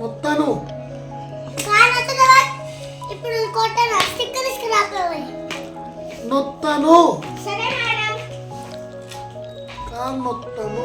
మొత్తాను? ఇప్పుడు కొట్టనా స్టిక్కర్ తీసుకురాకపోయి నొత్తాను? సరే మేడం. కాన్ నొత్తాను?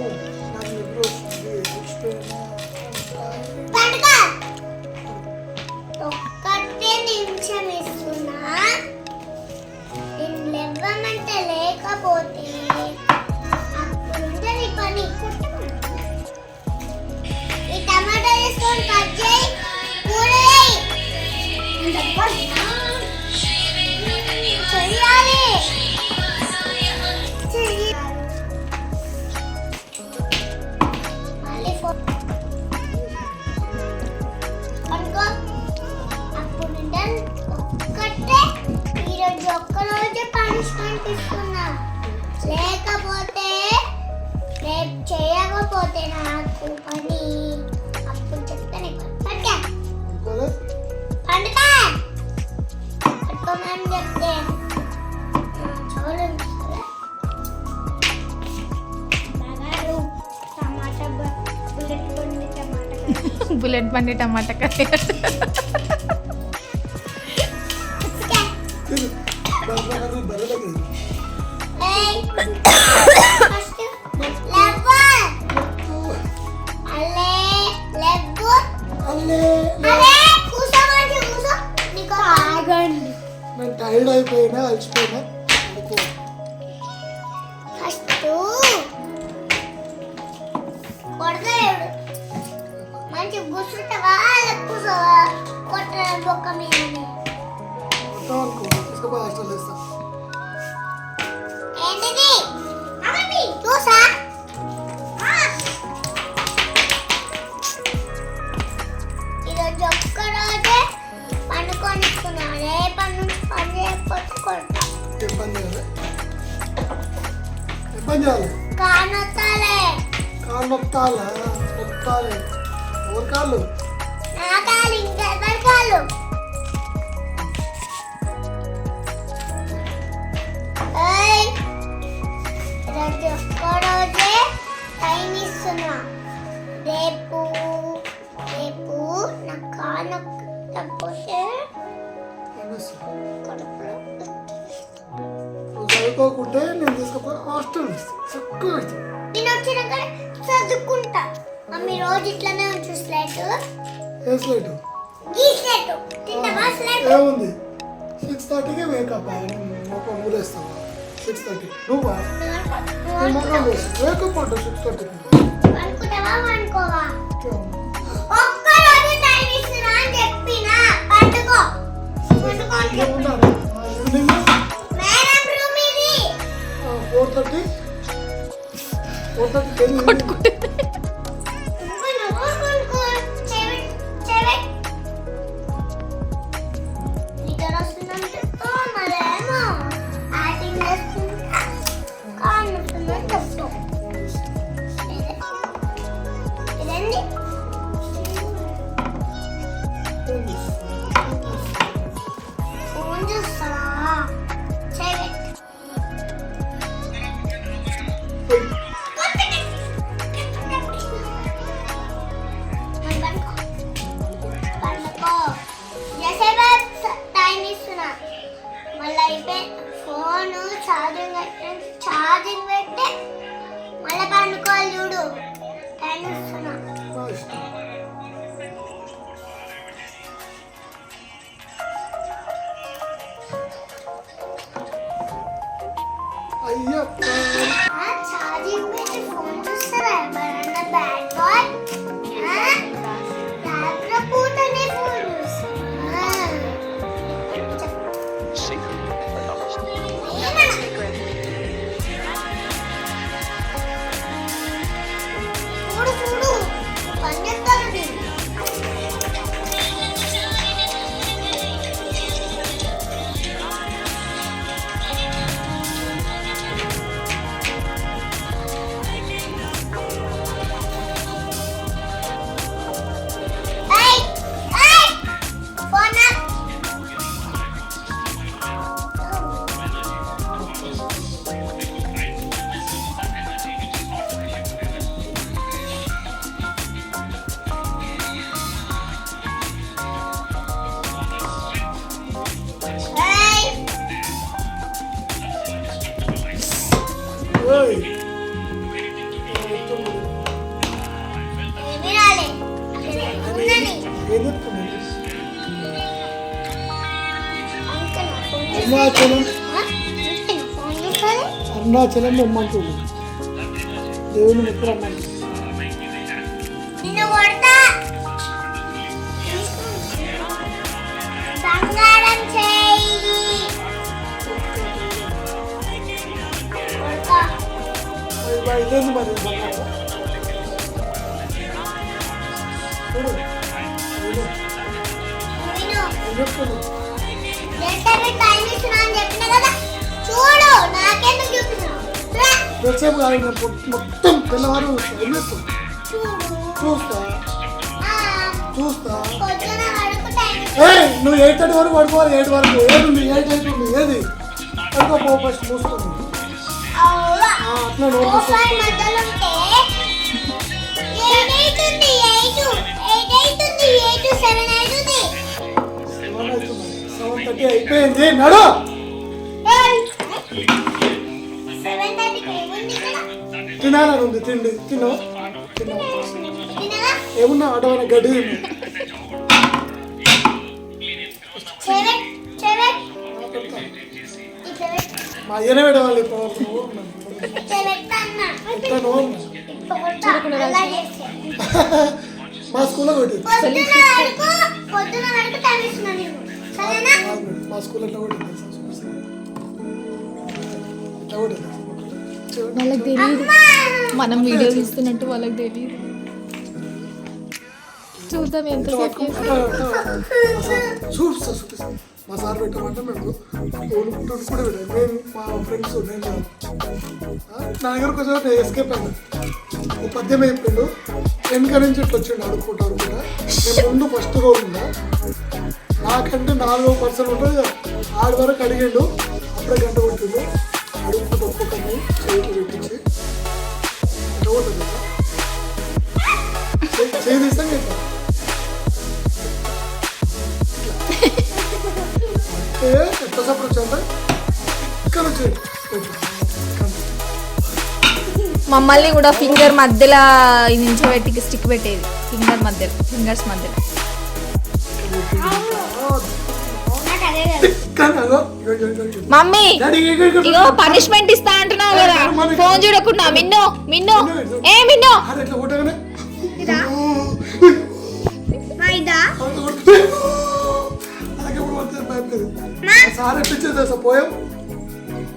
పనిష్మెంట్ ఇస్తున్నా లేకపోతే రేపు చేయకపోతే నాకు పని పట్టుకోమని చెప్తే చూడండి బుల్లెట్ బండి టమాటా బుల్లెట్ బండి టమాటా కర్రీ. నేను టైర్డ్ అయిపోయినా అలసిపోయినా ఫస్ట్ కొడతాడు మంచి బొక్క హాస్టల్ ఏంటిది? చూసా? చేయాలి కాళ్ళు? నొక్కాలా నొక్కాలి ఎవరి కాళ్ళు? కాలు కాలు ఒక్కరోజే టైం ఇస్తున్నా. రేపు రేపు నా కాలు తప్పితే. కడుపులో చదువుకోకుంటే నేను తీసుకుపోయి హాస్టల్ చక్కగా. నేను వచ్చినాక చదువుకుంటా. మమ్మీ రోజు ఇట్లానే ఉంచు స్లేట్. ఏ స్లైట్? ఈ స్లేట్. తింటావా స్లేట్? ఏముంది? సిక్స్ థర్టీకి వేకప్ ఒక ఊరేస్తావా సిక్స్ థర్టీ. నువ్వా? వేకప్ అంట సిక్స్ థర్టీకి. అనుకుంటావా? అనుకోవా? ఒక్క రోజు టైం ఇస్తున్నా అని చెప్పినా. పండుకో పండుకో four thirty four thirty ten నువ్వు మళ్ళీ అయిపోయి ఫోన్ ఛార్జింగ్ ఛార్జింగ్ పెట్టి మళ్ళీ పండుకోవాలి చూడు. టైం ఇస్తున్నా చేస్తాను అరుణాచలం రమ్మంటుంది దేవుని ఎప్పుడు రమ్మంటుంది నిన్ను కొడతా బంగారం చేయి కొడతా మరి మరి ఇదేంది మరి బంగారం? చూడు చూడు. ఎంతసేపు కాదు మొత్తం తెల్లవారు ఏం? చూడు చూస్తా. చూస్తా. ఏయ్ నువ్వు ఎయిట్ థర్టీ వరకు పడుకోవాలి ఎయిట్ వరకు. ఏది ఉంది ఎయిట్ ఉంది ఏది? పడుకో ఫస్ట్ అట్లా అవుతుంది. సెవెన్ థర్టీ అయిపోయింది. నడు. తినాలని ఉంది తిండి. తిను. ఏమున్నా అడవన గడ్డి. మా అయ్యనే పెట్టవాలి. మా స్కూల్లో కొట్టి పొద్దున వరకు పొద్దున వాళ్ళకి తెలియదు మనం వీడియో తీస్తున్నట్టు వాళ్ళకి తెలియదు చూద్దాం ఎంత మా సార్ పెట్టమంటే మేము కొనుక్కుంటూ కూడా పెట్టాం నేను మా ఫ్రెండ్స్ నేను నా దగ్గర కొంచెం ఎస్కేప్ అయ్యాను ఓ పద్యం అయిపోయిండు వెనుక నుంచి ఇట్లా వచ్చిండు అనుకుంటారు కూడా. నేను ముందు ఫస్ట్ రోడ్ ఉన్నా. నాకంటే నాలుగు పర్సన్ ఉంటుంది ఆడు వరకు అడిగిండు. అప్పుడే గంట కొట్టిండు. పెట్టించి చేయి తీస్తాం కదా సపోర్ట్ ఇక్కడ మమ్మల్ని కూడా ఫింగర్ మధ్యలో ఇది నుంచి స్టిక్ పెట్టేది. ఫింగర్ మధ్యలో ఫింగర్స్ మధ్యలో. మమ్మీ ఇగో పనిష్మెంట్ ఇస్తా అంటున్నావు కదా. ఫోన్ చూడకుండా మిన్ను మిన్ను. ఏ మిన్ను. సార్ ఇచ్చేది తెలుసా? పోయాం.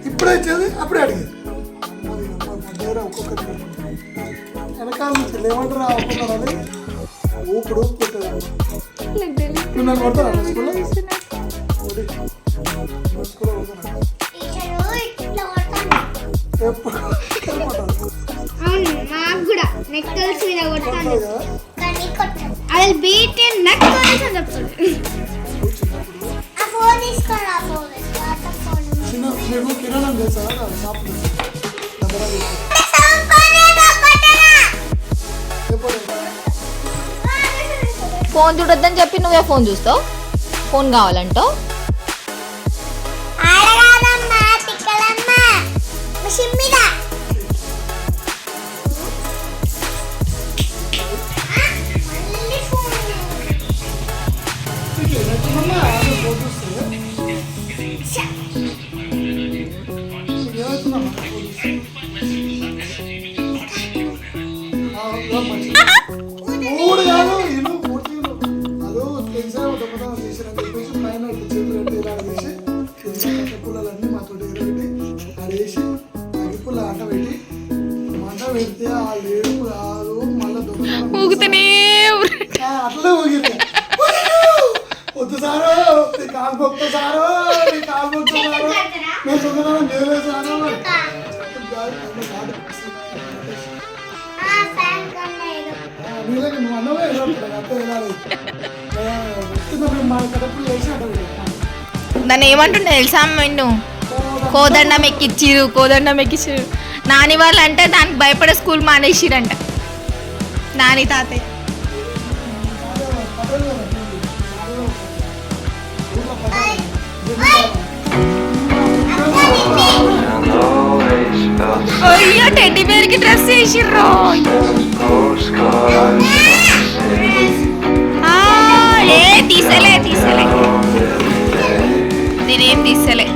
ఇప్పుడే ఇచ్చేది అప్పుడే అడిగేది. ఒక్కొక్కటి వెనకాల నుంచి ఊపుడు ఊపుకుంటుంది నువ్వు నన్ను కొడతారా? స్కూల్లో? అవును నాకు కూడా నెక్ మీద కొడతాను అని కిరాణం షాప్ ఫోన్ చూడొద్దని చెప్పి నువ్వే ఫోన్ చూస్తావు? ఫోన్ కావాలంటావు? ఆడగాదమ్మా తిక్కలమ్మ షిమ్మిదా ఆ, అట్లే ఊగింది. వద్దు సారు నీ కాలు మొక్కు సారు నీ కాలు మొక్కు సారు. నేను దొంగతనం చేయలేదు సారు నీళ్ళకి నువ్వు అన్నవే అంతే ఎగరాలి. ఏ, వస్తున్నప్పుడు మా కడుపులో వేసి అట్ట పెట్టు. దాన్ని ఏమంటుండే తెలుసా మిన్ను కోదండం. ఎక్కిచ్చిరు కోదండం ఎక్కిచ్చిరు. నాని వాళ్ళు అంటే దానికి భయపడే స్కూల్ మానేసిరంట. నాని తాతయ్య. కి డ్రెస్ చేసిర్రు ఏ తీసలే తీసలే నేనేం తీసలే